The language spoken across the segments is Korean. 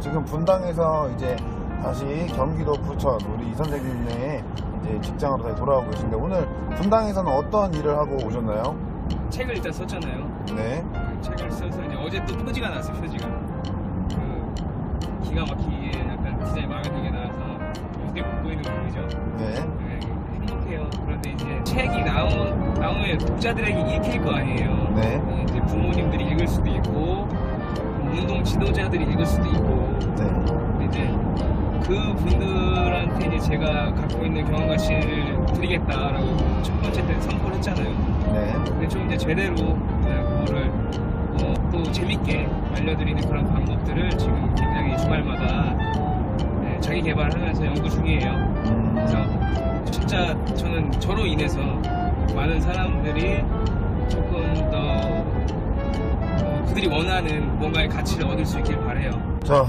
지금 분당에서 이제 다시 경기도 부천 우리 이 선생님네 이제 직장으로 다시 돌아오고 계신데 오늘 분당에서는 어떤 일을 하고 오셨나요? 책을 일단 썼잖아요. 네. 그 책을 써서 이제 어제 또 표지가 나왔어요. 표지가 그 기가 막히게 약간 디자인 마음에 들게 나와서 어떻게 보이는 거 보이죠? 네. 네, 행복해요. 그런데 이제 책이 나오, 나오면 독자들에게 읽힐 거 아니에요. 네. 이제 부모님들이 읽을 수도 있고 운동 지도자들이 읽을 수도 있고 네. 이제 그 분들한테 이제 제가 갖고 있는 경험 가치를 드리겠다라고 첫 번째 때 선포를 했잖아요. 네. 근데 좀 이제 제대로 네, 그거를 어, 또 재밌게 알려드리는 그런 방법들을 지금 굉장히 주말마다 네, 자기 개발하면서 연구 중이에요. 음, 그래서 진짜 저는 저로 인해서 많은 사람들이 그들이 원하는 뭔가의 가치를 얻을 수 있길 바래요. 자,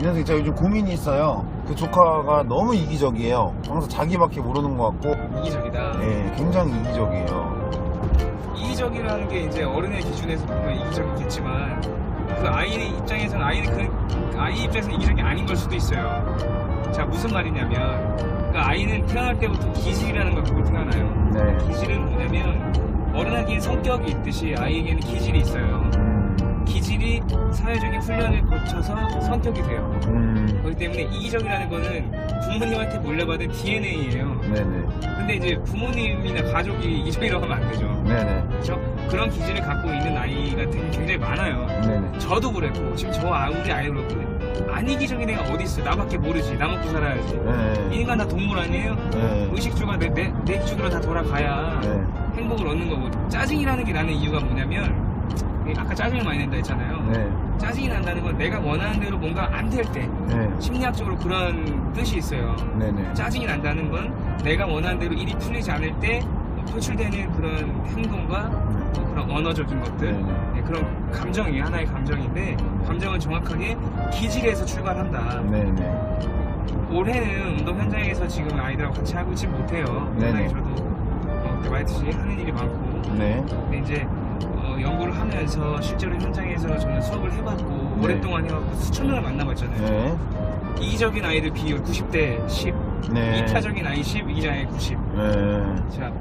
이 선생님 제가 요즘 고민이 있어요. 그 조카가 너무 이기적이에요. 항상 자기밖에 모르는 것 같고, 이기적이다. 예, 굉장히 이기적이에요. 이기적이라는 게 이제 어른의 기준에서 보면 이기적이겠지만 그 아이 입장에서는 아이는 그 아이 입장에서 이기적이 아닌 걸 수도 있어요. 자 무슨 말이냐면 그 아이는 태어날 때부터 기질이라는 걸 갖고 태어나요. 네. 기질은 뭐냐면 어른에게는 성격이 있듯이 아이에게는 기질이 있어요. 음, 기질이 사회적인 훈련을 거쳐서 성격이 돼요. 음, 그렇기 때문에 이기적이라는 거는 부모님한테 물려받은 DNA예요. 네네. 근데 이제 부모님이나 가족이 이기적이라고 하면 안 되죠. 네네. 그렇죠? 그런 기질을 갖고 있는 아이가 되게 굉장히 많아요. 네네. 저도 그랬고 지금 저 아- 우리 아이도 그렇고 안 이기적인 애가 어디 있어? 나밖에 모르지. 나 먹고 살아야지. 네. 인간 다 동물 아니에요? 네. 의식주가 내, 내, 내 기준으로 다 돌아가야 네. 행복을 얻는 거고 짜증이라는 게 나는 이유가 뭐냐면 아까 짜증을 많이 낸다 했잖아요. 네. 짜증이 난다는 건 내가 원하는 대로 뭔가 안 될 때 네. 심리학적으로 그런 뜻이 있어요. 네 네. 짜증이 난다는 건 내가 원하는 대로 일이 풀리지 않을 때 표출되는 그런 행동과 또 그런 언어적인 것들 네네. 네, 그런 감정이 하나의 감정인데 감정은 정확하게 기질에서 출발한다. 네네. 올해는 운동 현장에서 지금 아이들하고 같이 하고 있지 못해요. 워낙에 저도 어, 말했듯이 하는 일이 많고 네. 근데 이제 어, 연구를 하면서 실제로 현장에서 저는 수업을 해봤고 네. 오랫동안 해봤고 수천 명을 만나봤잖아요. 네. 이기적인 아이들 비율 90대 10, 네. 이타적인 아이 10, 이기적인 아이 90. 네. 자,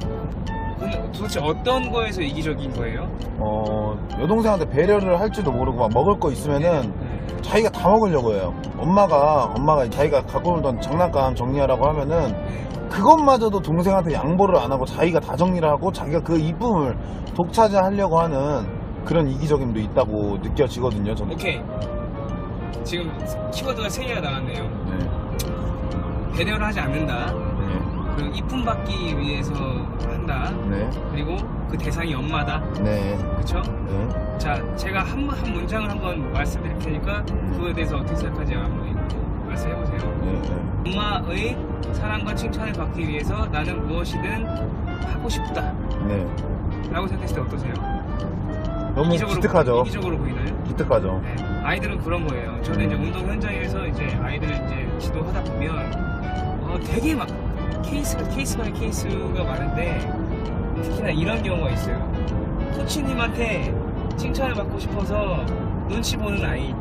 그럼 도대체 어떤 거에서 이기적인 거예요? 어, 여동생한테 배려를 할지도 모르고 막 먹을 거 있으면은 네. 자기가 다 먹으려고 해요. 엄마가, 엄마가 자기가 갖고 놀던 장난감 정리하라고 하면은 그것마저도 동생한테 양보를 안 하고 자기가 다 정리를 하고 자기가 그 이쁨을 독차지하려고 하는 그런 이기적임도 있다고 느껴지거든요, 저는. 오케이. 지금 키워드가 세 개가 나왔네요. 네. 배려를 하지 않는다. 네. 그 이쁨 받기 위해서 한다. 네. 그리고 그 대상이 엄마다. 네. 그쵸? 네. 자, 제가 한, 한 문장을 한번 말씀드릴 테니까 그거에 대해서 어떻게 생각하지 한번 말씀해 보세요. 네. 네. 엄마의 사랑과 칭찬을 받기 위해서 나는 무엇이든 하고 싶다. 네. 라고 생각했을 때 어떠세요? 너무 이기적으로, 기특하죠. 이기적으로 보이나요? 기특하죠. 네. 아이들은 그런 거예요. 저는 음. 이제 운동 현장에서 이제 아이들을 이제 지도하다 보면 어, 되게 막 케이스가 케이스가 케이스가 많은데 특히나 이런 경우가 있어요. 코치님한테 칭찬을 받고 싶어서 눈치 보는 아이,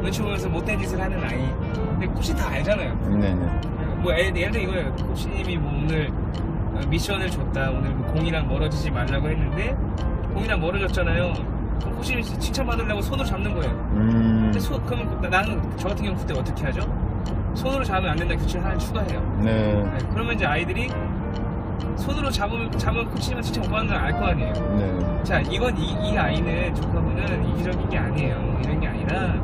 눈치 보면서 못된 짓을 하는 아이. 근데 코치 다 알잖아요. 네. 네. 뭐 애- 예를 들어 이거예요. 코치님이 뭐 오늘 어, 미션을 줬다. 오늘 뭐 공이랑 멀어지지 말라고 했는데 공이랑 멀어졌잖아요. 그럼 코치님이 칭찬받으려고 손으로 잡는 거예요. 음. 근데 손, 그럼 나- 나는 저 같은 경우 그때 어떻게 하죠? 손으로 잡으면 안 된다 규칙을 하나 추가해요. 네. 네, 그러면 이제 아이들이 손으로 잡으면 잡으면 코치님은 칭찬 못 받는 걸 알 거 아니에요. 네. 자, 이건 이, 이 아이는 조카분은 이기적인 게 아니에요. 이런 게 아니라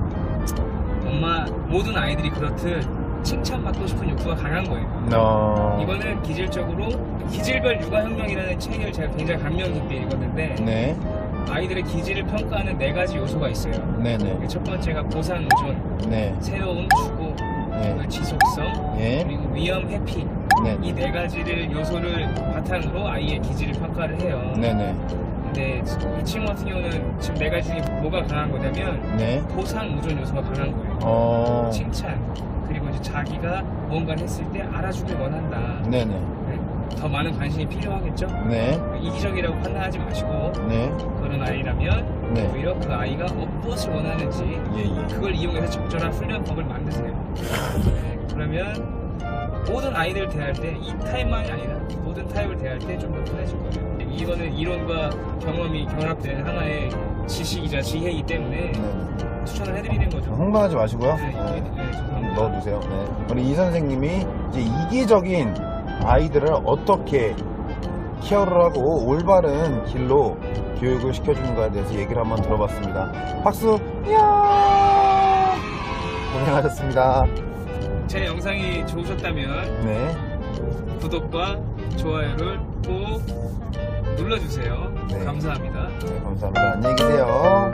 엄마 모든 아이들이 그렇듯 칭찬받고 싶은 욕구가 강한 거예요. 어. 이거는 기질적으로 기질별 육아혁명이라는 책을 제가 굉장히 감명 깊게 읽었는데 네. 아이들의 기질을 평가하는 네 가지 요소가 있어요. 네네. 첫 번째가 보상 의존, 네. 새로움 추구, 네. 그리고 지속성, 네. 그리고 위험 회피 네. 이 네 가지를 요소를 바탕으로 아이의 기질을 평가를 해요. 네네. 근데 이 친구 같은 경우는 지금 네 가지 중에 뭐가 강한 거냐면 네. 보상 의존 요소가 강한 거예요. 어. 칭찬 그리고 이제 자기가 뭔가를 했을 때 알아주길 원한다. 네네. 네, 더 많은 관심이 필요하겠죠? 네. 이기적이라고 판단하지 마시고 네. 그 그런 아이라면 네. 오히려 그 아이가 무엇을 원하는지 예, 예. 그걸 이용해서 적절한 훈련법을 만드세요. 네, 그러면 모든 아이들 대할 때 이 타입만이 아니라 모든 타입을 대할 때 좀 더 편해질 거예요. 이거는 이론과 경험이 결합된 하나의 지식이자 지혜이기 때문에 네. 추천을 해드리는 거죠. 흥분하지 마시고요. 네, 네. 네, 네, 죄송합니다. 넣어주세요. 네. 우리 이 선생님이 이제 이기적인 아이들을 어떻게 케어를 하고 올바른 길로 교육을 시켜주는가에 대해서 얘기를 한번 들어봤습니다. 박수! 이야! 고생하셨습니다. 제 영상이 좋으셨다면 네. 구독과 좋아요를 꼭 눌러주세요. 네. 감사합니다. 네, 감사합니다. 안녕히 계세요.